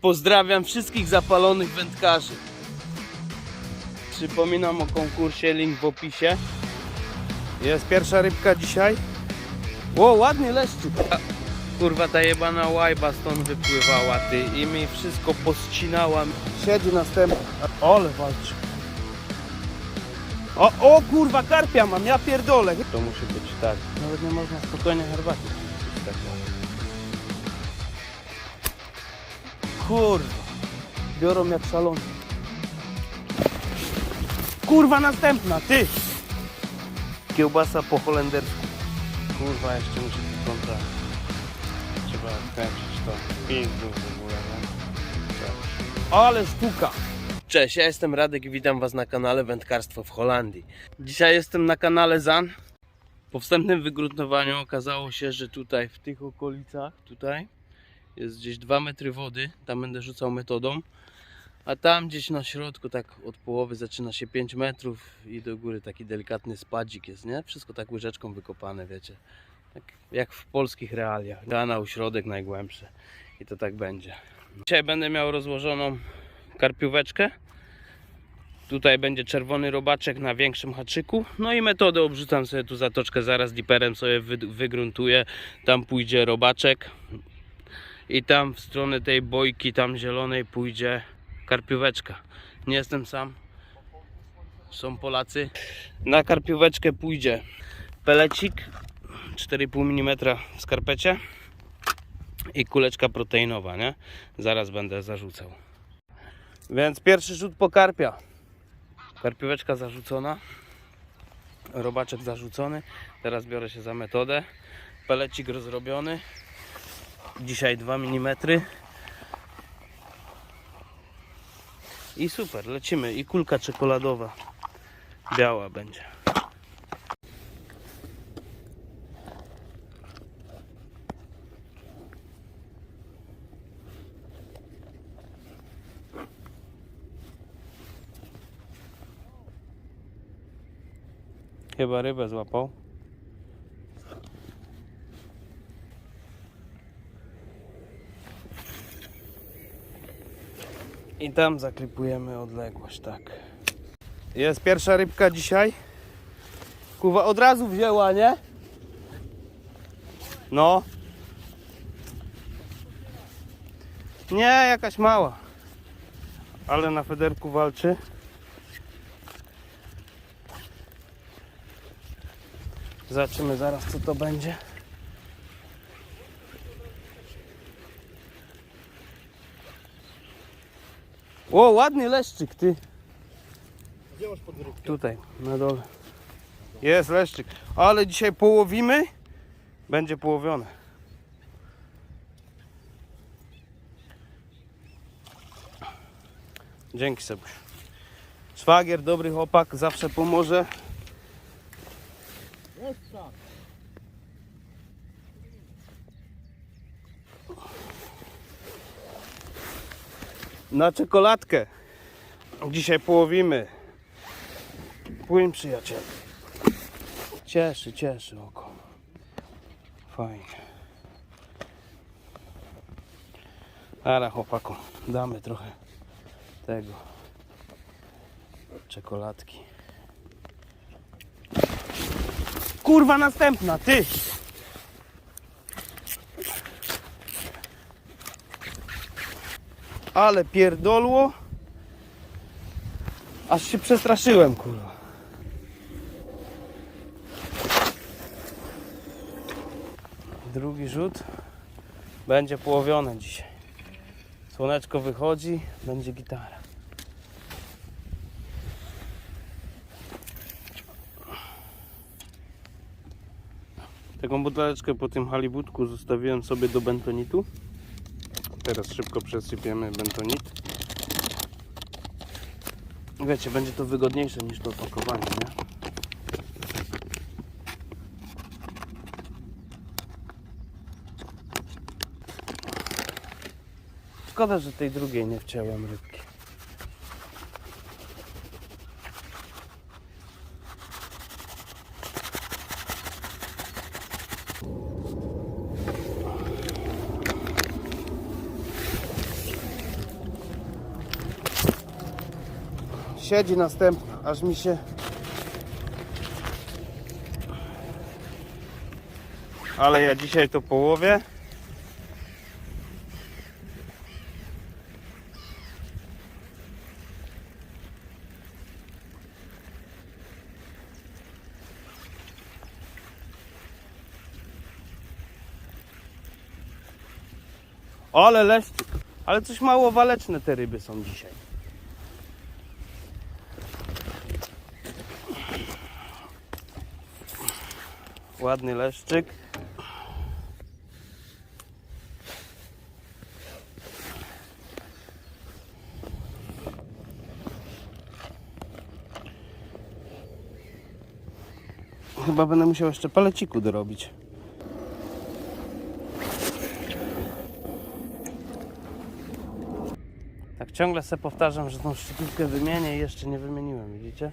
Pozdrawiam wszystkich zapalonych wędkarzy. Przypominam o konkursie, link w opisie. Jest pierwsza rybka dzisiaj. O, ładnie leszczyk. Kurwa, ta jebana łajba stąd wypływała, ty. I mi wszystko poscinała. Siedzi następny. Ole walczy. O, o kurwa, karpia mam, ja pierdolę. To musi być tak. Nawet nie można spokojnie herbaty pić Kurwa. Biorą jak szalony. Kurwa, następna, ty. Kiełbasa po holendersku. Kurwa, jeszcze muszę kontra. Trzeba kręcić to. Pizdu w ogóle? Tak. Ale sztuka. Cześć, ja jestem Radek i witam Was na kanale Wędkarstwo w Holandii. Dzisiaj jestem na kanale Zan. Po wstępnym wygruntowaniu okazało się, że tutaj w tych okolicach, tutaj jest gdzieś 2 metry wody, tam będę rzucał metodą. A tam gdzieś na środku, tak od połowy zaczyna się 5 metrów i do góry taki delikatny spadzik jest, nie? Wszystko tak łyżeczką wykopane, wiecie. Tak jak w polskich realiach. Kanał, środek najgłębszy. I to tak będzie. Dzisiaj będę miał rozłożoną karpióweczkę. Tutaj będzie czerwony robaczek na większym haczyku. No i metodę obrzucam sobie tu zatoczkę, zaraz diperem sobie wy, wygruntuję. Tam pójdzie robaczek. I tam w stronę tej bojki, tam zielonej pójdzie karpióweczka. Nie jestem sam. Są Polacy. Na karpióweczkę pójdzie pelecik 4,5 mm w skarpecie i kuleczka proteinowa, nie? Zaraz będę zarzucał. Więc pierwszy rzut po karpia. Karpióweczka zarzucona. Robaczek zarzucony. Teraz biorę się za metodę. Pelecik rozrobiony. Dzisiaj 2 mm. I super, lecimy. I kulka czekoladowa. Biała będzie. Chyba rybę złapał. I tam zaklipujemy odległość, tak. Jest pierwsza rybka dzisiaj. Kuwa od razu wzięła, nie? No. Nie, jakaś mała. Ale na federku walczy. Zobaczymy zaraz co to będzie. O, ładny leszczyk, ty. Gdzie masz podróbkę? Tutaj, na dole. Jest leszczyk. Ale dzisiaj połowimy. Będzie połowione. Dzięki Sebuś. Szwagier, dobry chłopak, zawsze pomoże. Na czekoladkę. Dzisiaj połowimy. Płyn przyjaciel. Cieszy, cieszy oko. Fajnie. Ara chłopaku, damy trochę tego. Czekoladki. Kurwa następna, ty! Ale pierdolło. Aż się przestraszyłem, kurwa. Drugi rzut. Będzie połowione dzisiaj. Słoneczko wychodzi, będzie gitara. Taką buteleczkę po tym halibutku zostawiłem sobie do bentonitu. Teraz szybko przesypiemy bentonit. Wiecie, będzie to wygodniejsze niż to opakowanie, nie? Szkoda, że tej drugiej nie wciąłem rybki. Siedzi następna, aż mi się... Ale ja dzisiaj to połowię. Ale leszczyk. Ale coś mało waleczne te ryby są dzisiaj. Ładny leszczyk. Chyba będę musiał jeszcze paleciku dorobić. Tak ciągle sobie powtarzam, że tą szczytówkę wymienię i jeszcze nie wymieniłem, widzicie?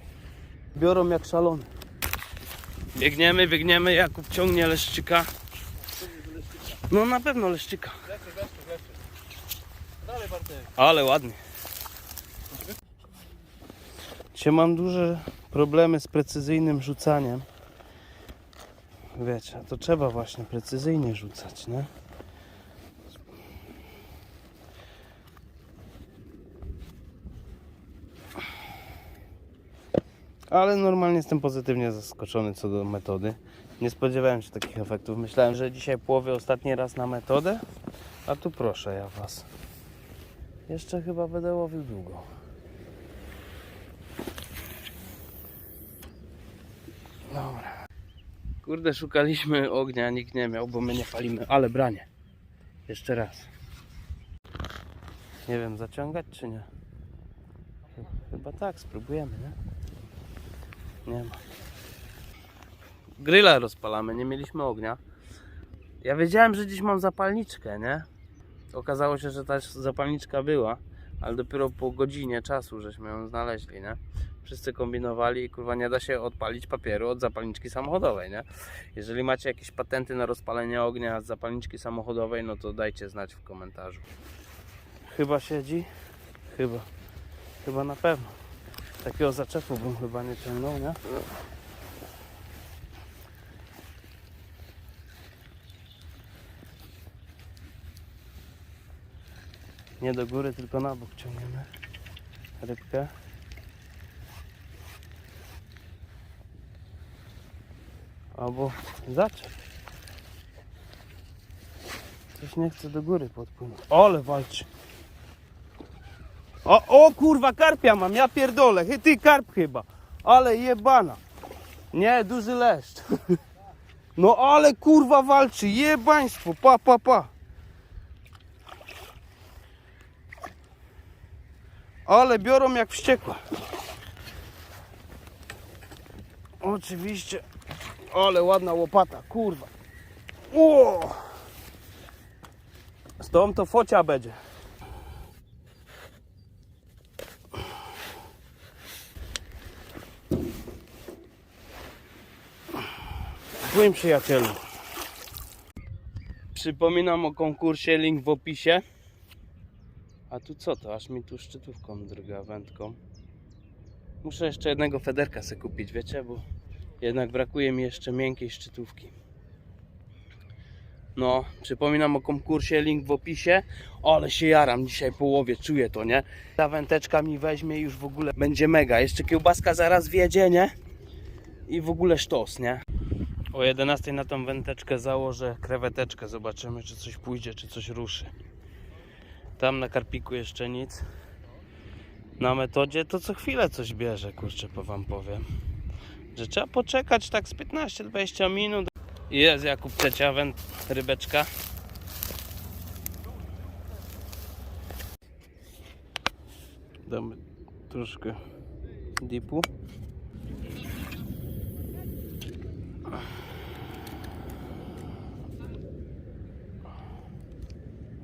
Biorą jak szalony. Biegniemy, biegniemy, Jakub ciągnie leszczyka. No na pewno leszczyka. Ale ładnie. Dzisiaj mam duże problemy z precyzyjnym rzucaniem. Wiecie, to trzeba właśnie precyzyjnie rzucać, nie? Ale normalnie jestem pozytywnie zaskoczony co do metody. Nie spodziewałem się takich efektów. Myślałem, że dzisiaj połowię ostatni raz na metodę, a tu proszę ja was. Jeszcze chyba będę łowił długo. Dobra. Kurde, szukaliśmy ognia, nikt nie miał, bo my nie palimy, ale branie. Jeszcze raz. Nie wiem, zaciągać czy nie? Chyba tak, spróbujemy, nie? Nie ma. Gryla rozpalamy, nie mieliśmy ognia. Ja wiedziałem, że dziś mam zapalniczkę, nie? Okazało się, że ta zapalniczka była, ale dopiero po godzinie czasu żeśmy ją znaleźli, nie? Wszyscy kombinowali i kurwa nie da się odpalić papieru od zapalniczki samochodowej, nie? Jeżeli macie jakieś patenty na rozpalenie ognia z zapalniczki samochodowej, no to dajcie znać w komentarzu. Chyba siedzi? Chyba. Chyba na pewno. Takiego zaczepu bym chyba nie ciągnął, nie? Nie do góry, tylko na bok ciągniemy rybkę. Albo zaczep. Coś nie chce do góry podpłynąć. Ole walczy. O, o kurwa, karpia mam, ja pierdolę. Hy, Ty karp chyba. Ale jebana. Nie, duży leszcz. No ale kurwa walczy, jebaństwo, pa, pa, pa. Ale biorą jak wściekłe. Oczywiście. Ale ładna łopata, kurwa. O! Z tą to focia będzie. Płyn przyjacielu. Przypominam o konkursie, link w opisie. A tu co to? Aż mi tu szczytówką drga wędką. Muszę jeszcze jednego federka sobie kupić, wiecie, bo jednak brakuje mi jeszcze miękkiej szczytówki. No, przypominam o konkursie, link w opisie. Ale się jaram dzisiaj połowie, czuję to, nie? Ta wędeczka mi weźmie już w ogóle będzie mega. Jeszcze kiełbaska zaraz wjedzie, nie? I w ogóle sztos, nie? O 11 na tą wędeczkę założę kreweteczkę. Zobaczymy, czy coś pójdzie, czy coś ruszy. Tam na karpiku jeszcze nic. Na metodzie to co chwilę coś bierze, kurczę, po wam powiem. Że trzeba poczekać tak z 15-20 minut. Jest Jakub trzecia rybeczka. Damy troszkę dipu.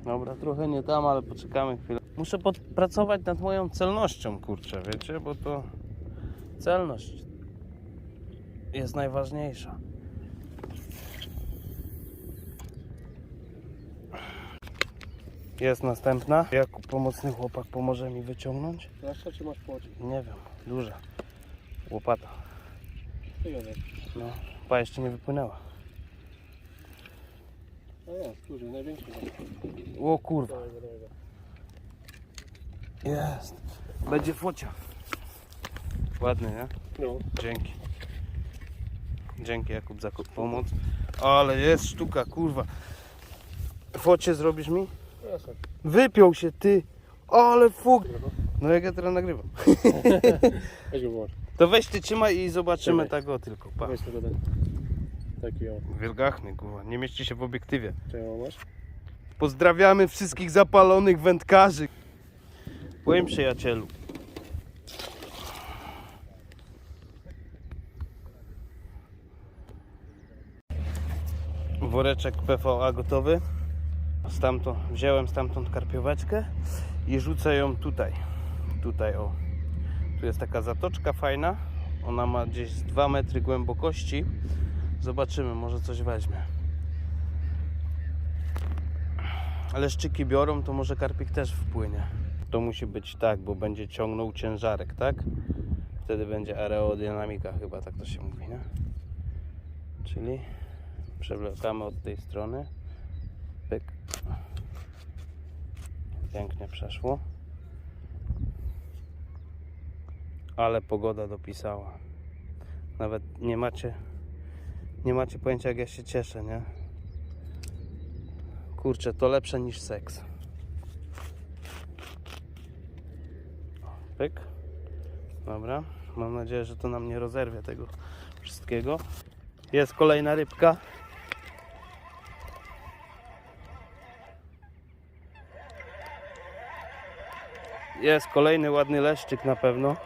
Dobra, trochę nie tam, ale poczekamy chwilę. Muszę pracować nad moją celnością, kurczę, wiecie, bo to celność jest najważniejsza. Jest następna. Jakub, pomocny chłopak, pomoże mi wyciągnąć? Nasza czy masz płocie? Nie wiem, duża. Łopata. No, pa jeszcze nie wypłynęła. A jest, duży, największy. O kurwa, jest. Będzie focia. Ładny, nie? No, Dzięki. Dzięki Jakub za pomoc. Ale jest sztuka, kurwa. Focie zrobisz mi? jasne. Wypiął się ty. Ale fuk. No jak ja teraz nagrywam. Weź go włącz. To weź ty trzymaj i zobaczymy Czekaj. tak o tylko. Pa. Weź tego. Taki o. Wielgachny, kurwa. Nie mieści się w obiektywie. Czego masz? Pozdrawiamy wszystkich zapalonych wędkarzy. Moim przyjacielu. Woreczek PVA gotowy. Stamtąd, wziąłem stamtąd karpióweczkę i rzucę ją tutaj. Tutaj o. Tu jest taka zatoczka fajna. Ona ma gdzieś z 2 metry głębokości. Zobaczymy, może coś weźmie. Ale szczyki biorą, to może karpik też wpłynie. To musi być tak, bo będzie ciągnął ciężarek, tak? Wtedy będzie aerodynamika, chyba tak to się mówi, nie? Czyli przewlekamy od tej strony. Pyk. Pięknie przeszło. Ale pogoda dopisała. Nawet nie macie nie macie pojęcia jak ja się cieszę, nie? Kurczę, to lepsze niż seks. Pyk. Dobra. Mam nadzieję, że to nam nie rozerwie tego wszystkiego. Jest kolejna rybka. Jest kolejny ładny leszczyk na pewno.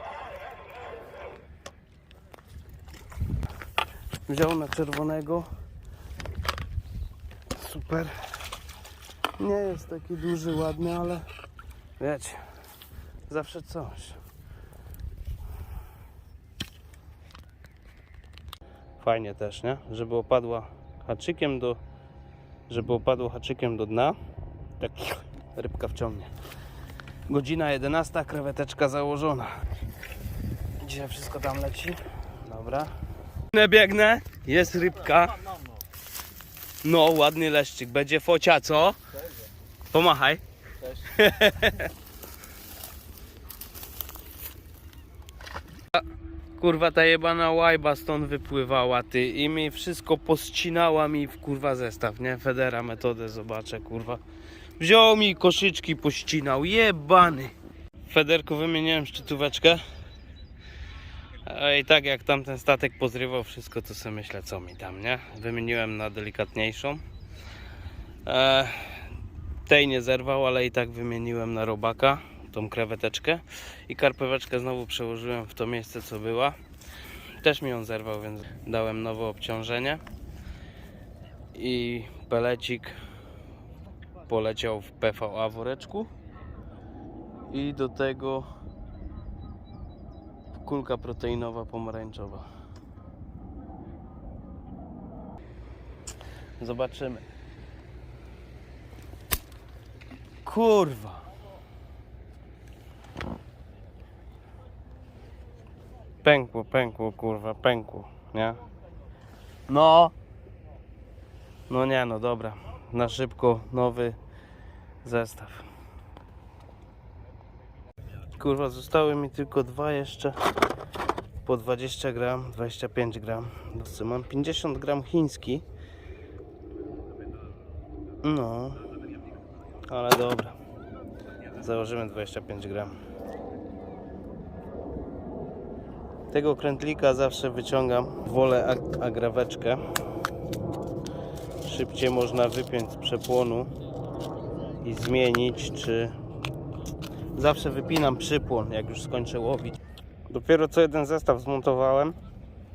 Wziął na czerwonego. Super. Nie jest taki duży, ładny, ale wiecie, zawsze coś. Fajnie też, nie? Żeby opadła haczykiem do żeby opadło haczykiem do dna. Tak rybka wciągnie. Godzina 11, kreweteczka założona. Dzisiaj wszystko tam leci. Dobra. Biegnę, biegnę. Jest rybka. No, ładny leszczyk. Będzie focia, co? Pomachaj. Kurwa ta jebana łajba stąd wypływała ty i mi wszystko poscinała mi w kurwa zestaw, nie? Federa metodę zobaczę kurwa. Wziął mi koszyczki pościnał, jebany. Federku wymieniłem szczytóweczkę. I tak jak tamten statek pozrywał wszystko, to sobie myślę co mi tam, nie? Wymieniłem na delikatniejszą. E, tej nie zerwał, ale i tak wymieniłem na robaka tą kreweteczkę i karpeweczkę znowu przełożyłem w to miejsce co była też mi ją zerwał więc dałem nowe obciążenie i pelecik poleciał w PVA woreczku i do tego kulka proteinowa pomarańczowa zobaczymy kurwa Pękło, pękło, kurwa, pękło, nie? No. No nie, no dobra. Na szybko nowy zestaw. Kurwa, zostały mi tylko dwa jeszcze. Po 20 gram, 25 gram. Mam 50 gram chiński. No. Ale dobra. Założymy 25 gram. Tego krętlika zawsze wyciągam. Wolę ag- agraweczkę. Szybciej można wypiąć z przepłonu i zmienić, czy zawsze wypinam przypłon, jak już skończę łowić. Dopiero co jeden zestaw zmontowałem.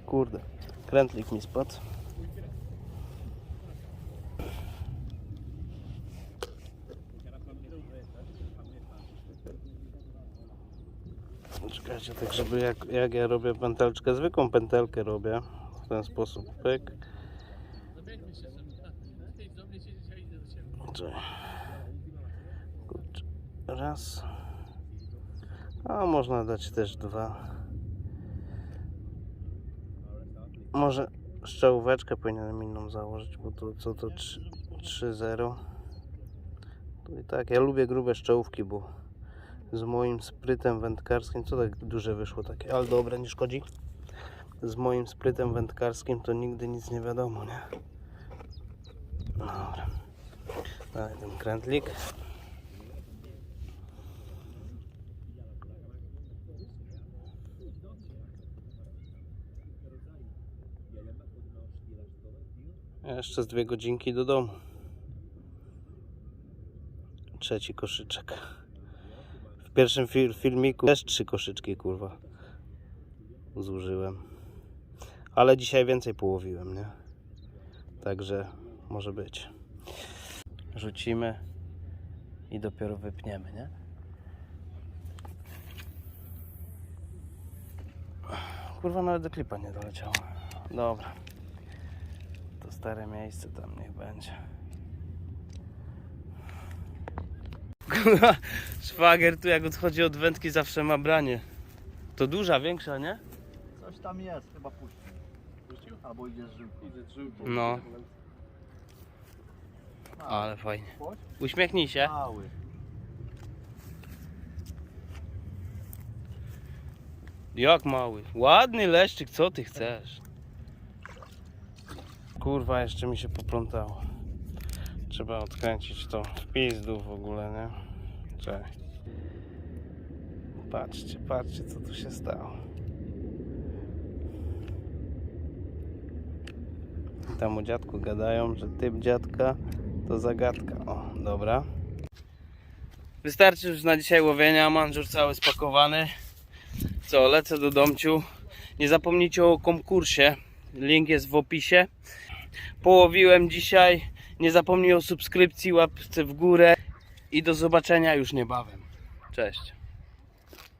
Kurde, krętlik mi spadł. Czekajcie, tak żeby jak, jak ja robię pętelczkę, zwykłą pętelkę robię w ten sposób, pyk. Czekaj. raz. A można dać też dwa. Może szczałóweczkę powinienem inną założyć, bo to co to 3 3-0. To i tak, ja lubię grube szczałówki, bo z moim sprytem wędkarskim, co tak duże wyszło takie, ale dobre, nie szkodzi. Z moim sprytem wędkarskim to nigdy nic nie wiadomo, nie? Dobra. Dalej ten krętlik. Jeszcze z dwie godzinki do domu. Trzeci koszyczek. W pierwszym fil- filmiku też trzy koszyczki, kurwa. Zużyłem. Ale dzisiaj więcej połowiłem, nie? Także może być. Rzucimy i dopiero wypniemy, nie? Kurwa, nawet do klipa nie doleciało. Dobra. Stare miejsce tam niech będzie. Szwagier tu jak odchodzi od wędki zawsze ma branie. To duża, większa, nie? Coś tam jest, chyba puści. Puścił? Albo idzie z żyłką. Idzie z żyłką. No. Ale fajnie. Uśmiechnij się. Mały. Jak mały. Ładny leszczyk, co ty chcesz? Kurwa, jeszcze mi się poplątało. Trzeba odkręcić to w pizdu w ogóle, nie? Cześć. Patrzcie, patrzcie co tu się stało. Tam u dziadku gadają, że typ dziadka to zagadka. O, dobra. Wystarczy już na dzisiaj łowienia, manżur cały spakowany. Co, lecę do domciu. Nie zapomnijcie o konkursie. Link jest w opisie. Połowiłem dzisiaj. Nie zapomnij o subskrypcji, łapce w górę. I do zobaczenia już niebawem. Cześć.